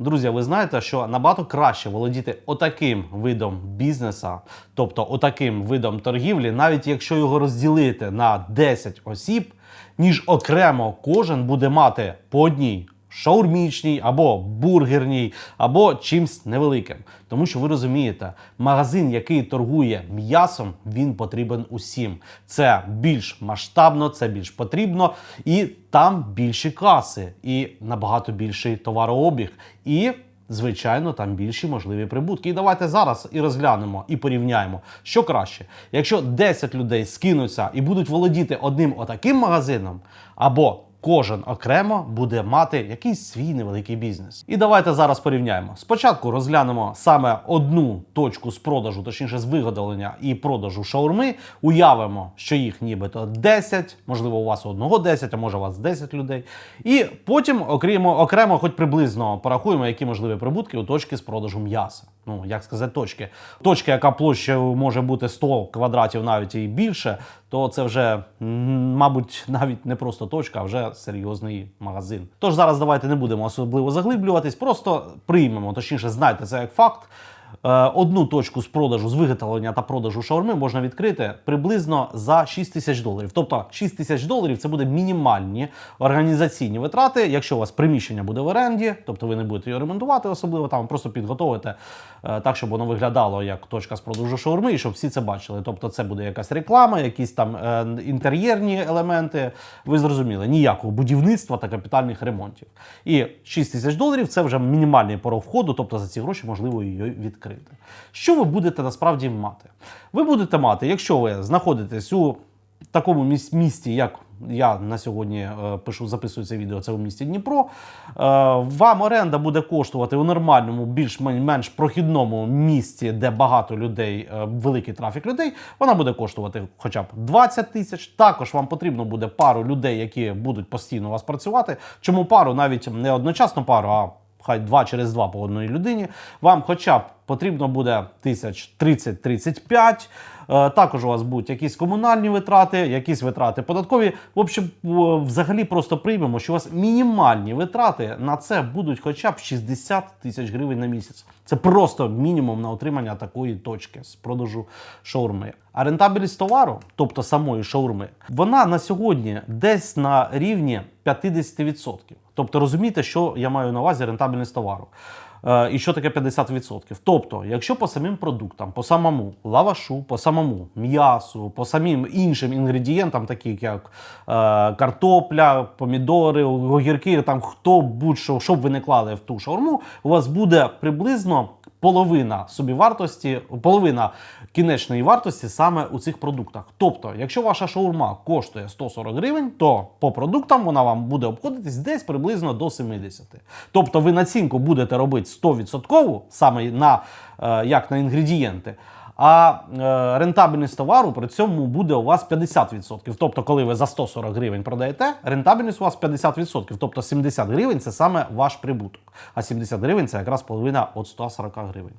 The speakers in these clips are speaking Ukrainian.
Друзі, ви знаєте, що набагато краще володіти отаким видом бізнеса, тобто отаким видом торгівлі, навіть якщо його розділити на 10 осіб, ніж окремо кожен буде мати по одній шаурмічній або бургерній, або чимсь невеликим. Тому що ви розумієте, магазин, який торгує м'ясом, він потрібен усім. Це більш масштабно, це більш потрібно, і там більші каси, і набагато більший товарообіг. І Звичайно, там більші можливі прибутки. І давайте зараз і розглянемо і порівняємо, що краще, якщо 10 людей скинуться і будуть володіти одним отаким магазином, або кожен окремо буде мати якийсь свій невеликий бізнес. І давайте зараз порівняємо. Спочатку розглянемо саме одну точку з продажу, точніше з виготовлення і продажу шаурми. Уявимо, що їх нібито 10, можливо, у вас одного 10, а може у вас 10 людей. І потім окремо, окремо, хоч приблизно порахуємо, які можливі прибутки у точки з продажу м'яса. Ну, як сказати, точки. Точка, яка площею може бути 100 квадратів навіть і більше, то це вже, мабуть, навіть не просто точка, а вже серйозний магазин. Тож зараз давайте не будемо особливо заглиблюватись, просто приймемо, точніше, знайте це як факт. Е, Одну точку з продажу, з виготовлення та продажу шаурми можна відкрити приблизно за 6 тисяч доларів. Тобто 6 тисяч доларів це буде мінімальні організаційні витрати. Якщо у вас приміщення буде в оренді, тобто ви не будете його ремонтувати, особливо там просто підготовите е, так, щоб воно виглядало як точка з продажу шаурми, і щоб всі це бачили. Тобто, це буде якась реклама, якісь там е, інтер'єрні елементи. Ви зрозуміли, ніякого будівництва та капітальних ремонтів. І 6 тисяч доларів це вже мінімальний порог входу, тобто за ці гроші можливо її відкрити. Що ви будете насправді мати? Ви будете мати, якщо ви знаходитесь у такому місті, як я на сьогодні е, пишу, записую це відео, це у місті Дніпро. Е, вам оренда буде коштувати у нормальному, більш-менш прохідному місті, де багато людей, е, великий трафік людей. Вона буде коштувати хоча б 20 тисяч. Також вам потрібно буде пару людей, які будуть постійно у вас працювати. Чому пару? Навіть не одночасно пару, а хай два через два по одній людині. Вам хоча б потрібно буде тисяч 30-35. Е, Також у вас будуть якісь комунальні витрати, якісь витрати податкові. В общем, взагалі просто приймемо, що у вас мінімальні витрати на це будуть хоча б 60 тисяч гривень на місяць. Це просто мінімум на отримання такої точки з продажу шаурми. А рентабельність товару, тобто самої шаурми, вона на сьогодні десь на рівні 50%. Тобто розумієте, що я маю на увазі рентабельність товару. Е, І що таке 50%? Тобто, якщо по самим продуктам, по самому лавашу, по самому м'ясу, по самим іншим інгредієнтам, таких як е, картопля, помідори, огірки, там хто будь-що, що б ви не клали в ту шаурму, у вас буде приблизно половина собівартості, половина кінечної вартості саме у цих продуктах. Тобто, якщо ваша шаурма коштує 140 гривень, то по продуктам вона вам буде обходитись десь приблизно до 70. Тобто ви націнку будете робити 100% саме на е, як на інгредієнти. А е, рентабельність товару при цьому буде у вас 50%. Тобто, коли ви за 140 гривень продаєте, рентабельність у вас 50%. Тобто 70 гривень це саме ваш прибуток. А 70 гривень це якраз половина від 140 гривень.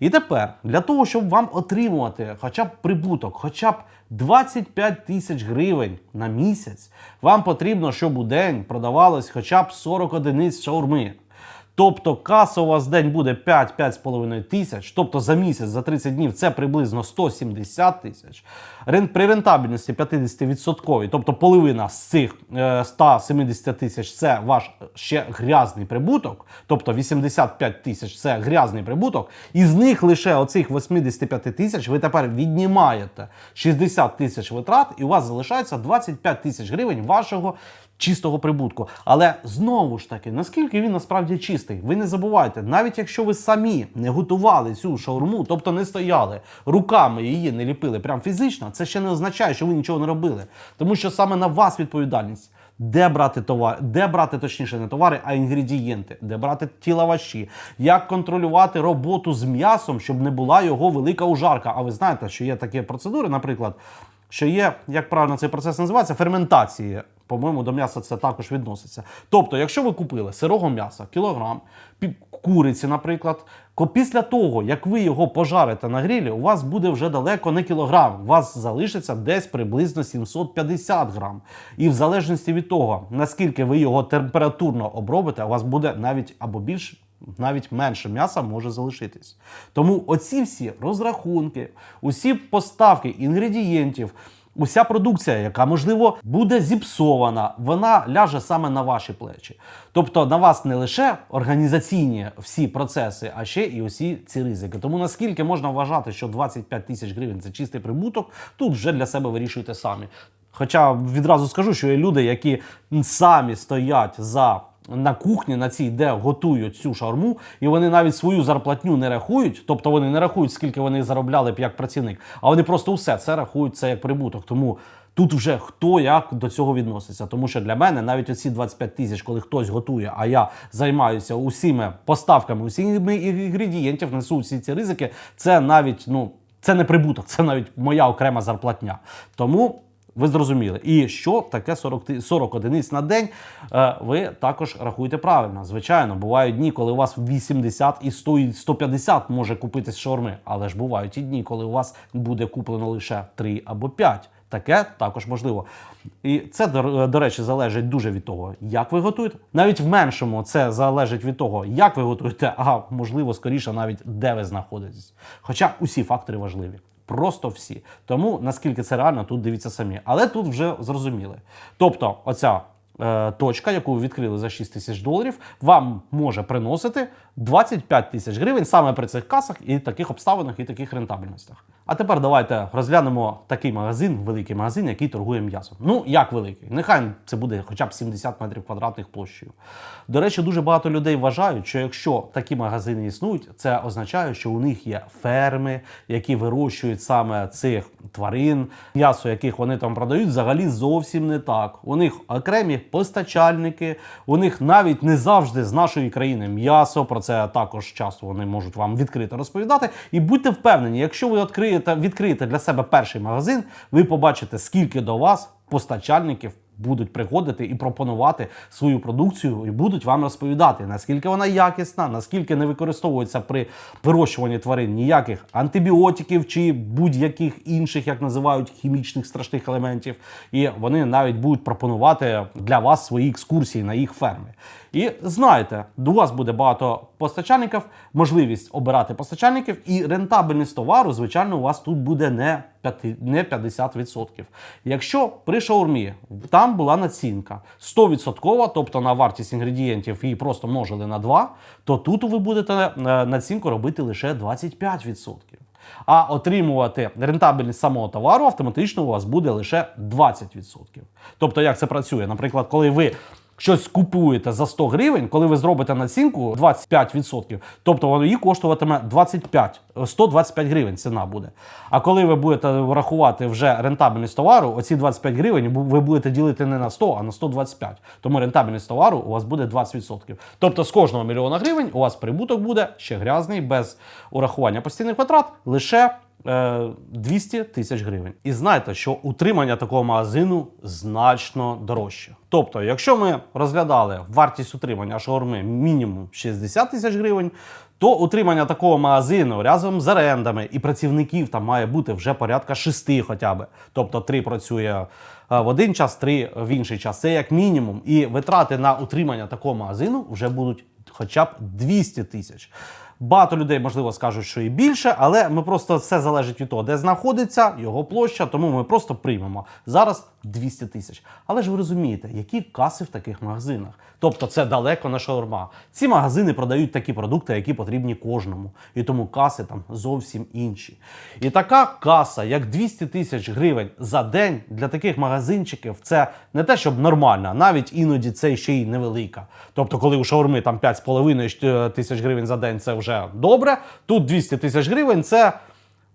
І тепер для того, щоб вам отримувати хоча б прибуток, хоча б 25 тисяч гривень на місяць, вам потрібно, щоб у день продавалось хоча б 40 одиниць шаурми. Тобто каса у вас в день буде 5-5,5 тисяч, тобто за місяць, за 30 днів це приблизно 170 тисяч. При рентабельності 50%, тобто половина з цих е, 170 тисяч це ваш ще грязний прибуток, тобто 85 тисяч це грязний прибуток, і з них лише оцих 85 тисяч ви тепер віднімаєте 60 тисяч витрат, і у вас залишається 25 тисяч гривень вашого чистого прибутку. Але знову ж таки, наскільки він насправді чистий, ви не забувайте, навіть якщо ви самі не готували цю шаурму, тобто не стояли руками її не ліпили прям фізично, це ще не означає, що ви нічого не робили. Тому що саме на вас відповідальність. Де брати товар, де брати точніше не товари, а інгредієнти, де брати ті лаваші, як контролювати роботу з м'ясом, щоб не була його велика ужарка. А ви знаєте, що є такі процедури, наприклад, що є, як правильно цей процес називається, ферментації. По-моєму, до м'яса це також відноситься. Тобто, якщо ви купили сирого м'яса, кілограм, куриці, наприклад, ко- після того, як ви його пожарите на грилі, у вас буде вже далеко не кілограм, у вас залишиться десь приблизно 750 грам. І в залежності від того, наскільки ви його температурно обробите, у вас буде навіть або більше, навіть менше м'яса може залишитись. Тому оці всі розрахунки, усі поставки інгредієнтів. Уся продукція, яка можливо буде зіпсована, вона ляже саме на ваші плечі. Тобто на вас не лише організаційні всі процеси, а ще і усі ці ризики. Тому наскільки можна вважати, що 25 тисяч гривень це чистий прибуток, тут вже для себе вирішуйте самі. Хоча відразу скажу, що є люди, які самі стоять за на кухні, на цій, де готують цю шаурму, і вони навіть свою зарплатню не рахують, тобто вони не рахують, скільки вони заробляли б як працівник, а вони просто все це рахують це як прибуток. Тому тут вже хто як до цього відноситься. Тому що для мене навіть оці 25 тисяч, коли хтось готує, а я займаюся усіми поставками, усіми інгредієнтів, несу всі ці ризики, це навіть ну. Це не прибуток, це навіть моя окрема зарплатня. Тому ви зрозуміли. І що таке 40, 40 одиниць на день, е, ви також рахуєте правильно. Звичайно, бувають дні, коли у вас 80 і 100, і 150 може купитись шаурми, але ж бувають і дні, коли у вас буде куплено лише 3 або 5. Таке також можливо. І це, до, до речі, залежить дуже від того, як ви готуєте. Навіть в меншому це залежить від того, як ви готуєте, а можливо, скоріше, навіть де ви знаходитесь. Хоча усі фактори важливі. Просто всі. Тому наскільки це реально, тут дивіться самі. Але тут вже зрозуміли. Тобто, оця точка, яку ви відкрили за 6 тисяч доларів, вам може приносити 25 тисяч гривень саме при цих касах і таких обставинах, і таких рентабельностях. А тепер давайте розглянемо такий магазин, великий магазин, який торгує м'ясом. Ну, як великий? Нехай це буде хоча б 70 метрів квадратних площею. До речі, дуже багато людей вважають, що якщо такі магазини існують, це означає, що у них є ферми, які вирощують саме цих тварин, м'ясо яких вони там продають, взагалі зовсім не так. У них окремі постачальники, у них навіть не завжди з нашої країни м'ясо. Про це також часто вони можуть вам відкрито розповідати. І будьте впевнені, якщо ви відкриєте, відкриєте для себе перший магазин, ви побачите, скільки до вас постачальників будуть приходити і пропонувати свою продукцію, і будуть вам розповідати, наскільки вона якісна, наскільки не використовується при вирощуванні тварин ніяких антибіотиків чи будь-яких інших, як називають, хімічних страшних елементів. І вони навіть будуть пропонувати для вас свої екскурсії на їх ферми. І знаєте, до вас буде багато постачальників, можливість обирати постачальників, і рентабельність товару, звичайно, у вас тут буде не 50%. Якщо при шаурмі там була націнка 100%, тобто на вартість інгредієнтів її просто множили на 2, то тут ви будете е, націнку робити лише 25%. А отримувати рентабельність самого товару автоматично у вас буде лише 20%. Тобто, як це працює? Наприклад, коли ви щось купуєте за 100 гривень, коли ви зробите націнку 25%, тобто воно її коштуватиме 25, 125 гривень ціна буде. А коли ви будете рахувати вже рентабельність товару, оці 25 гривень ви будете ділити не на 100, а на 125. Тому рентабельність товару у вас буде 20%. Тобто з кожного мільйона гривень у вас прибуток буде ще грязний, без урахування постійних витрат, лише 200 тисяч гривень. І знайте, що утримання такого магазину значно дорожче. Тобто, якщо ми розглядали вартість утримання шаурми мінімум 60 тисяч гривень, то утримання такого магазину разом з орендами і працівників там має бути вже порядка 6 хоча б. Тобто 3 працює е, в один час, 3 в інший час. Це як мінімум. І витрати на утримання такого магазину вже будуть хоча б 200 тисяч. Багато людей, можливо, скажуть, що і більше, але ми просто все залежить від того, де знаходиться його площа, тому ми просто приймемо. Зараз 200 тисяч. Але ж ви розумієте, які каси в таких магазинах. Тобто це далеко не шаурма. Ці магазини продають такі продукти, які потрібні кожному. І тому каси там зовсім інші. І така каса, як 200 тисяч гривень за день для таких магазинчиків, це не те, щоб нормально, навіть іноді це ще й невелика. Тобто, коли у шаурми там 5,5 тисяч гривень за день, це вже добре. Тут 200 тисяч гривень це,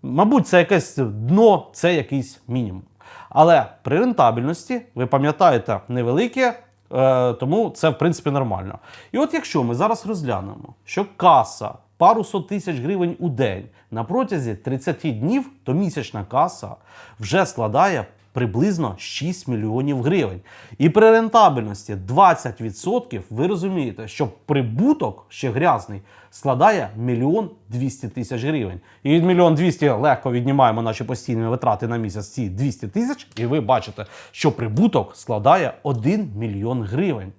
мабуть, це якесь дно, це якийсь мінімум. Але при рентабельності, ви пам'ятаєте, невелике, е, тому це в принципі нормально. І от якщо ми зараз розглянемо, що каса пару сот тисяч гривень у день на протязі 30 днів, то місячна каса вже складає приблизно 6 мільйонів гривень. І при рентабельності 20% ви розумієте, що прибуток ще грязний складає мільйон 200 тисяч гривень. І від мільйон 200 легко віднімаємо наші постійні витрати на місяць ці 200 тисяч, і ви бачите, що прибуток складає 1 мільйон гривень.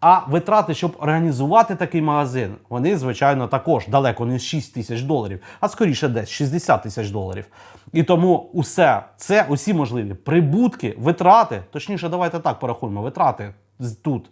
А витрати, щоб організувати такий магазин, вони, звичайно, також далеко не 6 тисяч доларів, а скоріше десь 60 тисяч доларів. І тому усе це, усі можливі прибутки, витрати, точніше, давайте так порахуємо, витрати тут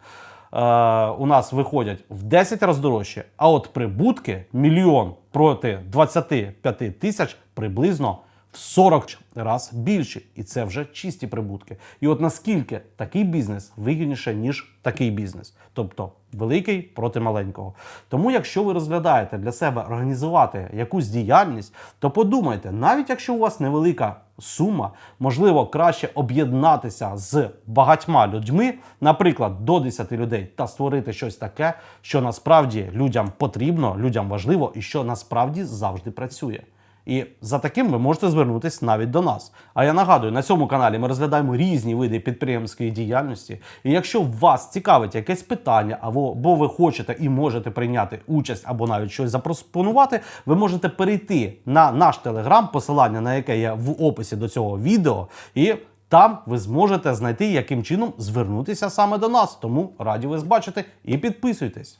е, у нас виходять в 10 разів дорожче, а от прибутки мільйон проти 25 тисяч приблизно в 40 раз більші. І це вже чисті прибутки. І от наскільки такий бізнес вигідніше, ніж такий бізнес. Тобто великий проти маленького. Тому, якщо ви розглядаєте для себе організувати якусь діяльність, то подумайте, навіть якщо у вас невелика сума, можливо, краще об'єднатися з багатьма людьми, наприклад, до 10 людей, та створити щось таке, що насправді людям потрібно, людям важливо і що насправді завжди працює. І за таким ви можете звернутися навіть до нас. А я нагадую, на цьому каналі ми розглядаємо різні види підприємської діяльності. І якщо вас цікавить якесь питання, або, або ви хочете і можете прийняти участь, або навіть щось запропонувати, ви можете перейти на наш телеграм, посилання на яке є в описі до цього відео, і там ви зможете знайти, яким чином звернутися саме до нас. Тому раді вас бачити і підписуйтесь.